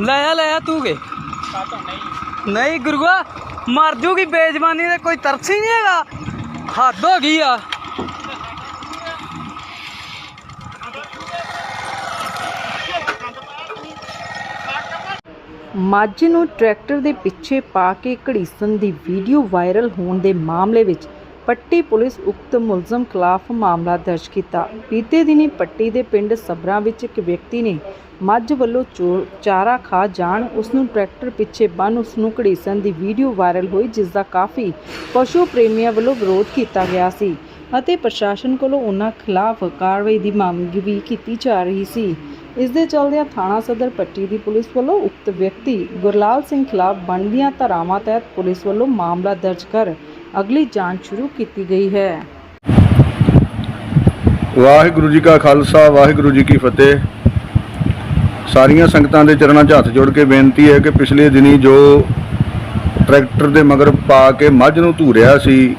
ਲੈ ਆ ਲੈ ਆ ਤੂੰ ਕੇ? ਨਹੀਂ, ਗੁਰੂਆ, ਮਰ ਜੂਗੀ ਬੇਜ਼ਬਾਨੀ ਤੇ ਕੋਈ ਤਰਸ ਹੀ ਨਹੀਂ ਹੈਗਾ। ਹੱਦ ਹੋ ਗਈ ਆ। ਮੱਝ ਨੂੰ ਟਰੈਕਟਰ ਦੇ ਪਿੱਛੇ ਪਾ ਕੇ ਘੜੀਸਣ ਦੀ ਵੀਡੀਓ ਵਾਇਰਲ ਹੋਣ ਦੇ ਮਾਮਲੇ ਵਿੱਚ ਪੱਟੀ ਪੁਲਿਸ ਉਕਤ ਮੁਲਜ਼ਮ ਖਿਲਾਫ ਮਾਮਲਾ ਦਰਜ ਕੀਤਾ। ਬੀਤੇ ਦਿਨੀ ਪੱਟੀ ਦੇ ਪਿੰਡ ਸਬਰਾ ਵਿੱਚ ਇੱਕ ਵਿਅਕਤੀ ਨੇ ਮੱਝ ਵੱਲੋਂ ਚੋ- ਚਾਰਾ ਖਾ ਜਾਣ ਉਸ ਨੂੰ ਟਰੈਕਟਰ ਪਿੱਛੇ ਬੰਨ ਉਸ ਨੂੰ ਘੜੀਸਣ ਦੀ ਵੀਡੀਓ ਵਾਇਰਲ ਹੋਈ, ਜਿਸ ਦਾ ਕਾਫੀ ਪਸ਼ੂ ਪ੍ਰੇਮੀਆਂ ਵੱਲੋਂ ਵਿਰੋਧ ਕੀਤਾ ਗਿਆ ਸੀ ਅਤੇ ਪ੍ਰਸ਼ਾਸਨ ਕੋਲੋਂ ਉਹਨਾਂ ਖਿਲਾਫ ਕਾਰਵਾਈ ਦੀ ਮੰਗ ਵੀ ਕੀਤੀ ਜਾ ਰਹੀ ਸੀ। ਇਸ ਦੇ ਚਲਦਿਆਂ ਥਾਣਾ ਸਦਰ ਪੱਟੀ ਦੀ ਪੁਲਿਸ ਵੱਲੋਂ ਉਕਤ ਵਿਅਕਤੀ ਗੁਰਲਾਲ ਸਿੰਘ ਖਿਲਾਫ ਬਣਦੀਆਂ ਧਾਰਾਵਾਂ ਤਹਿਤ ਪੁਲਿਸ ਵੱਲੋਂ ਮਾਮਲਾ ਦਰਜ ਕਰ ਅਗਲੀ ਜਾਂਚ ਸ਼ੁਰੂ ਕੀਤੀ ਗਈ ਹੈ। ਵਾਹਿਗੁਰੂ ਜੀ ਕਾ ਖਾਲਸਾ, ਵਾਹਿਗੁਰੂ ਜੀ ਕੀ ਫਤਿਹ। ਸਾਰੀਆਂ ਸੰਗਤਾਂ ਦੇ ਚਰਨਾਂ 'ਚ ਹੱਥ ਜੋੜ ਕੇ ਬੇਨਤੀ ਹੈ ਕਿ ਪਿਛਲੇ ਦਿਨੀ ਜੋ ਟਰੈਕਟਰ ਦੇ ਮਗਰ ਪਾ ਕੇ ਮੱਝ ਨੂੰ ਧੂਰਿਆ ਸੀ,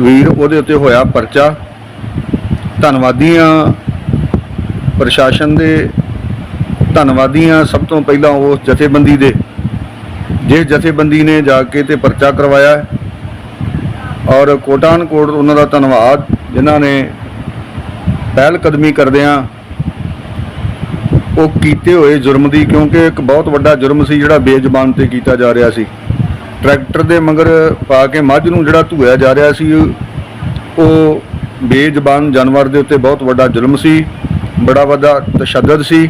ਵੀਰ ਉਹਦੇ ਉੱਤੇ ਹੋਇਆ ਪਰਚਾ। ਧੰਨਵਾਦੀਆਂ ਪ੍ਰਸ਼ਾਸਨ ਦੇ, ਧੰਨਵਾਦੀਆਂ ਸਭ ਤੋਂ ਪਹਿਲਾਂ ਉਸ ਜਥੇਬੰਦੀ ਦੇ। ਜਿਸ ਜਥੇਬੰਦੀ ਨੇ ਜਾ ਕੇ ਤੇ ਪਰਚਾ ਕਰਵਾਇਆ ਔਰ ਕੋਟਾਨ ਕੋਟ ਉਹਨਾਂ ਦਾ ਧੰਨਵਾਦ, ਜਿਨ੍ਹਾਂ ਨੇ ਪਹਿਲ ਕਦਮੀ ਕਰਦਿਆਂ ਉਹ ਕੀਤੇ ਹੋਏ ਜੁਰਮ ਦੀ, ਕਿਉਂਕਿ ਇੱਕ ਬਹੁਤ ਵੱਡਾ ਜੁਰਮ ਸੀ ਜਿਹੜਾ ਬੇਜ਼ਬਾਨ ਤੇ ਕੀਤਾ ਜਾ ਰਿਹਾ ਸੀ। ਟਰੈਕਟਰ ਦੇ ਮਗਰ ਪਾ ਕੇ ਮੱਝ ਨੂੰ ਜਿਹੜਾ ਧੂਇਆ ਜਾ ਰਿਹਾ ਸੀ, ਉਹ ਬੇਜ਼ਬਾਨ ਜਾਨਵਰ ਦੇ ਉੱਤੇ ਬਹੁਤ ਵੱਡਾ ਜ਼ੁਲਮ ਸੀ, ਬੜਾ ਵੱਡਾ ਤਸ਼ੱਦਦ ਸੀ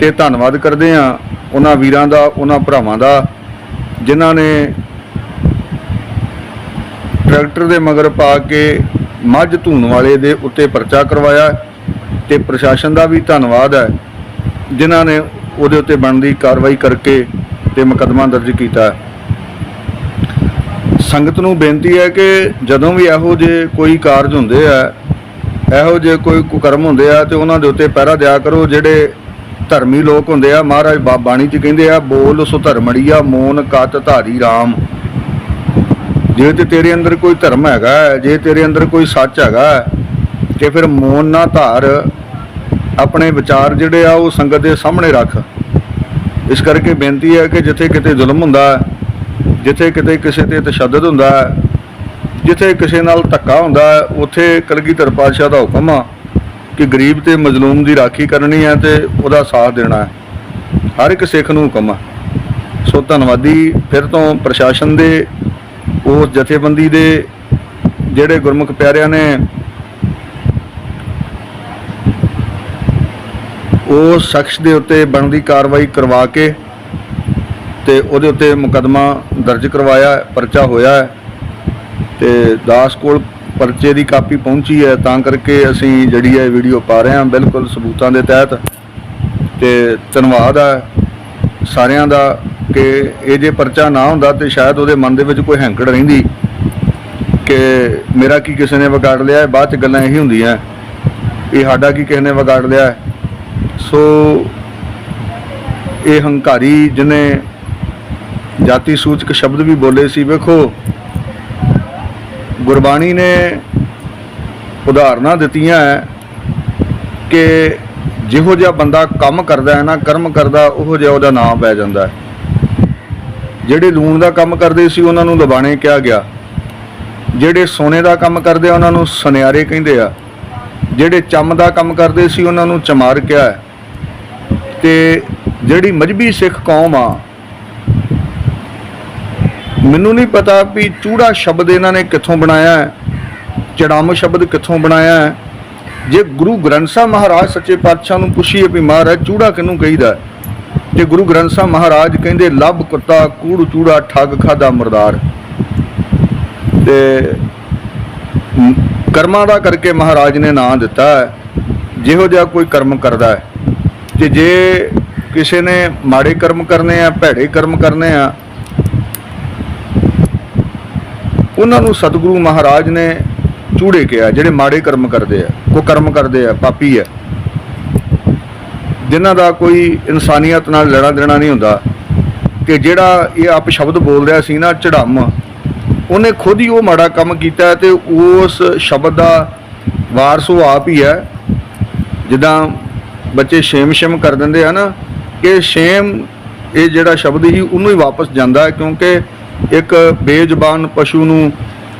ਤੇ ਧੰਨਵਾਦ ਕਰਦੇ ਆ ਉਹਨਾਂ ਵੀਰਾਂ ਦਾ, ਉਹਨਾਂ ਭਰਾਵਾਂ ਦਾ, ਜਿਨ੍ਹਾਂ ਨੇ ਟਰੈਕਟਰ ਦੇ ਮਗਰ ਪਾ ਕੇ ਮੱਝ ਧੂਣ ਵਾਲੇ ਦੇ ਉੱਤੇ ਪਰਚਾ ਕਰਵਾਇਆ ਤੇ ਪ੍ਰਸ਼ਾਸਨ ਦਾ ਵੀ ਧੰਨਵਾਦ ਹੈ, ਜਿਨ੍ਹਾਂ ਨੇ ਉਹਦੇ ਉੱਤੇ ਬਣਦੀ ਕਾਰਵਾਈ ਕਰਕੇ ਤੇ ਮੁਕੱਦਮਾ ਦਰਜ ਕੀਤਾ ਸੰਗਤ ਨੂੰ ਬੇਨਤੀ ਹੈ ਕਿ ਜਦੋਂ ਵੀ ਇਹੋ ਜਿਹੇ ਕੋਈ ਕਾਰਜ ਹੁੰਦੇ ਆ, ਇਹੋ ਜਿਹੇ ਕੋਈ ਕੁਕਰਮ ਹੁੰਦੇ ਆ, ਤੇ ਉਹਨਾਂ ਦੇ ਉੱਤੇ ਪਹਿਰਾ ਦਿਆ ਕਰੋ, ਜਿਹੜੇ ਧਰਮੀ ਲੋਕ ਹੁੰਦੇ ਆ, ਮਹਾਰਾਜ ਬਾਣੀ ਚ ਕਹਿੰਦੇ ਆ, ਬੋਲ ਸੋ ਧਰਮੜੀਆ ਮੋਨ ਕਤ ਧਾਰੀ RAM ਜੇ ਤੇ ਤੇਰੇ ਅੰਦਰ ਕੋਈ ਧਰਮ ਹੈਗਾ ਜੇ ਤੇਰੇ ਅੰਦਰ ਕੋਈ ਸੱਚ ਹੈਗਾ ਹੈ, ਤੇ ਫਿਰ ਮੋਨ ਨਾ ਧਾਰ ਆਪਣੇ ਵਿਚਾਰ ਜਿਹੜੇ ਆ ਉਹ ਸੰਗਤ ਦੇ ਸਾਹਮਣੇ ਰੱਖ। ਇਸ ਕਰਕੇ ਬੇਨਤੀ ਹੈ ਕਿ ਜਿੱਥੇ ਕਿਤੇ ਜ਼ੁਲਮ ਹੁੰਦਾ ਜਿੱਥੇ ਕਿਤੇ ਕਿਸੇ ਤੇ ਤਸ਼ੱਦਦ ਹੁੰਦਾ ਜਿੱਥੇ ਕਿਸੇ ਨਾਲ ਧੱਕਾ ਹੁੰਦਾ ਹੈ, ਉੱਥੇ ਕਲਗੀਧਰ ਪਾਤਸ਼ਾਹ ਦਾ ਹੁਕਮ ਆ ਕਿ ਗਰੀਬ ਤੇ ਮਜ਼ਲੂਮ ਦੀ ਰਾਖੀ ਕਰਨੀ ਹੈ ਤੇ ਉਹਦਾ ਸਾਥ ਦੇਣਾ ਹੈ। ਹਰ ਇੱਕ ਸਿੱਖ ਨੂੰ ਹੁਕਮ ਆ। ਸੋ ਧੰਨਵਾਦੀ ਫਿਰ ਤੋਂ ਪ੍ਰਸ਼ਾਸਨ ਦੇ ਉਸ ਜਥੇਬੰਦੀ ਦੇ ਜਿਹੜੇ ਗੁਰਮੁਖ ਪਿਆਰਿਆਂ ਨੇ ਉਸ ਸ਼ਖਸ ਦੇ ਉੱਤੇ ਬਣਦੀ ਕਾਰਵਾਈ ਕਰਵਾ ਕੇ ਤੇ ਉਹਦੇ ਉੱਤੇ ਮੁਕੱਦਮਾ ਦਰਜ ਕਰਵਾਇਆ, ਪਰਚਾ ਹੋਇਆ ਹੈ ਤੇ ਦਾਸ ਕੋਲ ਪਰਚੇ ਦੀ ਕਾਪੀ ਪਹੁੰਚੀ ਹੈ, ਤਾਂ ਕਰਕੇ ਅਸੀਂ ਜਿਹੜੀ ਹੈ ਵੀਡੀਓ ਪਾ ਰਹੇ ਹਾਂ ਬਿਲਕੁਲ ਸਬੂਤਾਂ ਦੇ ਤਹਿਤ ਤੇ ਧੰਨਵਾਦ ਹੈ ਸਾਰਿਆਂ ਦਾ। ਕਿ ਇਹ ਜੇ ਪਰਚਾ ਨਾ ਹੁੰਦਾ ਤੇ ਸ਼ਾਇਦ ਉਹਦੇ ਮਨ ਦੇ ਵਿੱਚ ਕੋਈ ਹੈਂਕੜ ਰਹਿੰਦੀ ਕਿ ਮੇਰਾ ਕੀ ਕਿਸੇ ਨੇ ਵਿਗਾੜ ਲਿਆ ਬਾਅਦ ਚ ਗੱਲਾਂ ਇਹੀ ਹੁੰਦੀਆਂ। ਇਹ ਸਾਡਾ ਕੀ ਕਿਸੇ ਨੇ ਵਿਗਾੜ ਲਿਆ। ਸੋ ਇਹ ਹੰਕਾਰੀ ਜਿਹਨੇ ਜਾਤੀ ਸੂਚਕ ਸ਼ਬਦ ਵੀ ਬੋਲੇ ਸੀ, ਵੇਖੋ, ਗੁਰਬਾਣੀ ਨੇ ਉਦਾਹਰਨਾਂ ਦਿੱਤੀਆਂ ਹੈ ਕਿ ਜਿਹੋ ਜਿਹਾ ਬੰਦਾ ਕੰਮ ਕਰਦਾ ਹੈ ਨਾ, ਕਰਮ ਕਰਦਾ, ਉਹੋ ਜਿਹਾ ਉਹਦਾ ਨਾਮ ਪੈ ਜਾਂਦਾ ਹੈ। ਜਿਹੜੇ ਲੂਣ ਦਾ ਕੰਮ ਕਰਦੇ ਸੀ, ਉਹਨਾਂ ਨੂੰ ਲਬਾਣੇ ਕਿਹਾ ਗਿਆ। ਜਿਹੜੇ ਸੋਨੇ ਦਾ ਕੰਮ ਕਰਦੇ ਆ, ਉਹਨਾਂ ਨੂੰ ਸੁਨਿਆਰੇ ਕਹਿੰਦੇ ਆ। ਜਿਹੜੇ ਚੰਮ ਦਾ ਕੰਮ ਕਰਦੇ ਸੀ, ਉਹਨਾਂ ਨੂੰ ਚਮਾਰ ਕਿਹਾ ਹੈ। ਤੇ ਜਿਹੜੀ ਮਜਬੀ ਸਿੱਖ ਕੌਮ ਆ, ਮੈਨੂੰ ਨਹੀਂ ਪਤਾ ਵੀ ਚੂੜਾ ਸ਼ਬਦ ਇਹਨਾਂ ਨੇ ਕਿੱਥੋਂ ਬਣਾਇਆ ਹੈ, ਚੜਾਮ ਸ਼ਬਦ ਕਿੱਥੋਂ ਬਣਾਇਆ ਹੈ। ਜੇ ਗੁਰੂ ਗ੍ਰੰਥ ਸਾਹਿਬ ਮਹਾਰਾਜ ਸੱਚੇ ਪਾਤਸ਼ਾਹ ਨੂੰ ਪੁੱਛੀਏ ਵੀ ਮਹਾਰਾਜ, ਚੂੜਾ ਕਿਹਨੂੰ ਕਹੀਦਾ ਤੇ ਗੁਰੂ ਗ੍ਰੰਥ ਸਾਹਿਬ ਮਹਾਰਾਜ ਕਹਿੰਦੇ, ਲੱਭ ਕੁੱਤਾ, ਕੂੜ, ਚੂੜਾ, ਠੱਗ, ਖਾਦਾ, ਮਰਦਾਰ। ਤੇ ਕਰਮਾਂ ਦਾ ਕਰਕੇ ਮਹਾਰਾਜ ਨੇ ਨਾਂ ਦਿੱਤਾ ਹੈ। ਜਿਹੋ ਜਿਹਾ ਕੋਈ ਕਰਮ ਕਰਦਾ ਹੈ। ਤੇ ਜੇ ਕਿਸੇ ਨੇ ਮਾੜੇ ਕਰਮ ਕਰਨੇ ਆ, ਭੈੜੇ ਕਰਮ ਕਰਨੇ ਆ, ਉਹਨਾਂ ਨੂੰ ਸਤਿਗੁਰੂ ਮਹਾਰਾਜ ਨੇ ਚੂੜੇ ਕਿਹਾ, ਜਿਹੜੇ ਮਾੜੇ ਕਰਮ ਕਰਦੇ ਆ ਕੋ ਕਰਮ ਕਰਦੇ ਆ, ਪਾਪੀ ਆ। ਜਿਨ੍ਹਾਂ ਦਾ ਕੋਈ ਇਨਸਾਨੀਅਤ ਨਾਲ ਲੈਣਾ ਦੇਣਾ ਨਹੀਂ ਹੁੰਦਾ ਕਿ ਜਿਹੜਾ ਇਹ ਆਪ ਸ਼ਬਦ ਬੋਲ ਰਿਹਾ ਸੀ ਨਾ ਚੜਾਮ ਉਹਨੇ ਖੁਦ ਹੀ ਉਹ ਮਾੜਾ ਕੰਮ ਕੀਤਾ ਹੈ ਤੇ ਉਸ ਸ਼ਬਦ ਦਾ ਵਾਰਸ ਉਹ ਆਪ ਹੀ ਹੈ। ਜਿੱਦਾਂ ਬੱਚੇ ਛੇਮ ਛੇਮ ਕਰ ਦਿੰਦੇ ਆ ਨਾ ਕਿ ਸ਼ੇਮ ਇਹ ਜਿਹੜਾ ਸ਼ਬਦ ਹੀ ਉਹਨੂੰ ਹੀ ਵਾਪਸ ਜਾਂਦਾ ਹੈ ਕਿਉਂਕਿ ਇੱਕ ਬੇਜ਼ਬਾਨ ਪਸ਼ੂ ਨੂੰ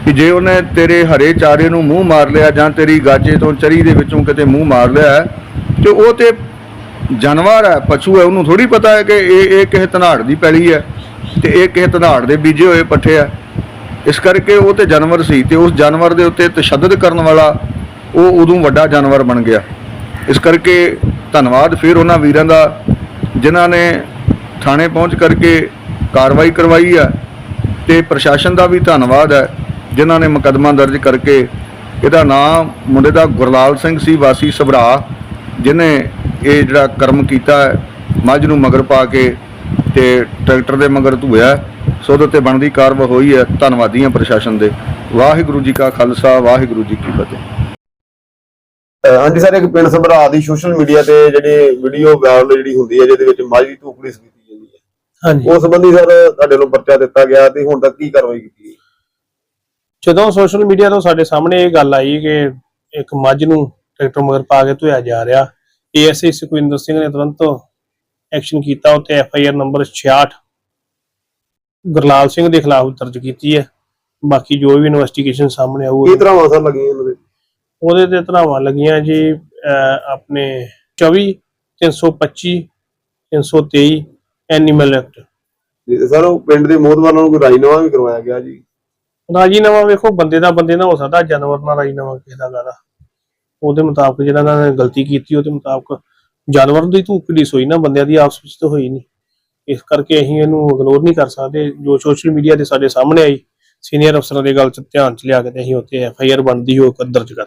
ਕਿ ਜੇ ਉਹਨੇ ਤੇਰੇ ਹਰੇ ਚਾਰੇ ਨੂੰ ਮੂੰਹ ਮਾਰ ਲਿਆ ਜਾਂ ਤੇਰੀ ਗਾਜੇ ਤੋਂ ਚਰੀ ਦੇ ਵਿੱਚੋਂ ਕਿਤੇ ਮੂੰਹ ਮਾਰ ਲਿਆ ਹੈ, ਤੇ ਉਹ ਤੇ ਜਾਨਵਰ ਹੈ, ਪਸ਼ੂ ਹੈ, ਉਹਨੂੰ ਥੋੜੀ ਪਤਾ ਹੈ ਕਿ ਇਹ ਇਹ ਕਿਸੇ ਧਨਾੜ ਦੀ ਪੈਲੀ ਹੈ ਤੇ ਇਹ ਕਿਸੇ ਧਨਾੜ ਦੇ ਬੀਜੇ ਹੋਏ ਪੱਠੇ ਆ ਇਸ ਕਰਕੇ ਉਹ ਤੇ ਜਾਨਵਰ ਸੀ ਤੇ ਉਸ ਜਾਨਵਰ ਦੇ ਉੱਤੇ ਤਸ਼ੱਦਦ ਕਰਨ ਵਾਲਾ ਉਹ ਉਦੋਂ ਵੱਡਾ ਜਾਨਵਰ ਬਣ ਗਿਆ। ਇਸ ਕਰਕੇ ਧੰਨਵਾਦ ਫਿਰ ਉਹਨਾਂ ਵੀਰਾਂ ਦਾ ਜਿਨ੍ਹਾਂ ਨੇ ਥਾਣੇ ਪਹੁੰਚ ਕਰਕੇ ਕਾਰਵਾਈ ਕਰਵਾਈ ਆ ਤੇ ਪ੍ਰਸ਼ਾਸਨ ਦਾ ਵੀ ਧੰਨਵਾਦ ਹੈ, ਜਿਨ੍ਹਾਂ ਨੇ ਮੁਕੱਦਮਾ ਦਰਜ ਕਰਕੇ ਇਹਦਾ ਨਾਮ ਮੁੰਡੇ ਦਾ ਗੁਰਲਾਲ ਸਿੰਘ ਸੀ, ਵਾਸੀ ਸਭਰਾ ਜਿਨੇ ਇਹ ਜਿਹੜਾ ਕਰਮ ਕੀਤਾ ਹੈ ਮੱਝ ਨੂੰ ਮਗਰ ਪਾ ਕੇ ਤੇ ਟਰੈਕਟਰ ਦੇ ਮਗਰ ਧੂਇਆ ਸੋ ਉਹਦੇ ਤੇ ਬਣਦੀ ਕਾਰਵਾਈ ਹੋਈ ਹੈ। ਧੰਨਵਾਦੀ ਹਾਂ ਪ੍ਰਸ਼ਾਸਨ ਦੇ। ਵਾਹਿਗੁਰੂ ਜੀ ਕਾ ਖਾਲਸਾ ਵਾਹਿਗੁਰੂ ਜੀ ਕੀ ਫਤਿਹ। ਹਾਂਜੀ ਸਰ ਇੱਕ ਪਿੰਡ ਸਭਰਾ ਦੀ ਸੋਸ਼ਲ ਮੀਡੀਆ ਤੇ ਜਿਹੜੀ ਵੀਡੀਓ ਵਾਇਰਲ ਜਿਹੜੀ ਹੁੰਦੀ ਹੈ ਜਿਹਦੇ ਵਿੱਚ ਮਾਝ ਦੀ ਧੂਕੜੀ ਕੀਤੀ ਜਾਂਦੀ ਹੈ। ਹਾਂਜੀ। ਉਸ ਸੰਬੰਧੀ ਸਰ ਤੁਹਾਡੇ ਨੂੰ ਪਰਚਾ ਦਿੱਤਾ ਗਿਆ ਤੇ ਹੁਣ ਤੱਕ ਕੀ ਕਾਰਵਾਈ ਕੀਤੀ ਗਈ? ਜਦੋਂ ਸੋਸ਼ਲ ਮੀਡੀਆ ਤੋਂ ਸਾਡੇ ਸਾਹਮਣੇ ਇਹ ਗੱਲ ਆਈ ਕਿ ਇੱਕ ਮੱਝ ਨੂੰ ਟਰੈਕਟਰ ਮਗਰ ਪਾ ਕੇ ਧੋਇਆ ਜਾ ਰਿਹਾ ਏਐਸਆਈ ਸੁਖਵਿੰਦਰ ਸਿੰਘ ਨੇ ਤੁਰੰਤ ਐਕਸ਼ਨ ਕੀਤਾ ਉੱਤੇ F I R number 66 Gurlal Singh ਦੇ ਖਿਲਾਫ ਦਰਜ ਕੀਤੀ ਹੈ। ਬਾਕੀ ਜੋ ਵੀ ਇਨਵੈਸਟੀਗੇਸ਼ਨ ਸਾਹਮਣੇ ਆਊ ਕੀ ਤਰ੍ਹਾਂ ਵਾਸਾ ਲੱਗੀਆਂ ਇਹਨਾਂ ਦੇ? ਉਹਦੇ ਤੇ ਧਰਾਵਾਂ ਲੱਗੀਆਂ ਜੀ ਆਪਣੇ 24 325 323 ਐਨੀਮਲ ਐਕਟ। ਜੀ ਸਰ ਉਹ ਪਿੰਡ ਦੇ ਮੋਹਦਵਾਰਾਂ ਨੂੰ ਕੋਈ ਰਾਜੀਨਾਮਾ ਵੀ ਕਰਵਾਇਆ ਗਿਆ ਜੀ? ਰਾਜੀਨਾਮਾ ਵੇਖੋ ਬੰਦੇ ਦਾ ਬੰਦੇ ਨਾਲ ਹੋ ਸਕਦਾ ਜਾਨਵਰ ਨਾਲ ਰਾਜੀਨਾਮਾ ਕਿਸੇ ਦਾ ਕਾਹਦਾ ਉਹਦੇ ਮੁਤਾਬਕ ਜਿਹੜਾ ਇਹਨਾਂ ਨੇ ਗਲਤੀ ਕੀਤੀ ਉਹਦੇ ਮੁਤਾਬਕ ਜਾਨਵਰ ਦੀ ਧੂਕੜੀ ਸੋਈ ਨਾ ਬੰਦਿਆਂ ਦੀ ਆਪਸ ਵਿੱਚ ਤਾਂ ਹੋਈ ਨਹੀਂ ਇਸ ਕਰਕੇ ਅਸੀਂ ਇਹਨੂੰ ਇਗਨੋਰ ਨਹੀਂ ਕਰ ਸਕਦੇ ਜੋ ਸੋਸ਼ਲ ਮੀਡੀਆ ਤੇ ਸਾਡੇ ਸਾਹਮਣੇ ਆਈ ਸੀਨੀਅਰ ਅਫਸਰਾਂ ਦੇ ਗੱਲ ਚ ਧਿਆਨ ਚ ਲਿਆ ਕੇ ਤੇ ਅਸੀਂ ਉੱਤੇ ਐਫ ਆਈ ਆਰ ਬਣਦੀ ਹੋ ਦਰਜ ਕਰ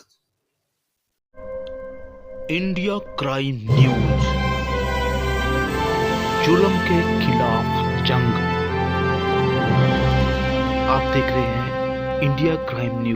इंडिया क्राइम न्यूज जुल्म के खिलाफ जंग आप देख रहे हैं इंडिया क्राइम न्यूज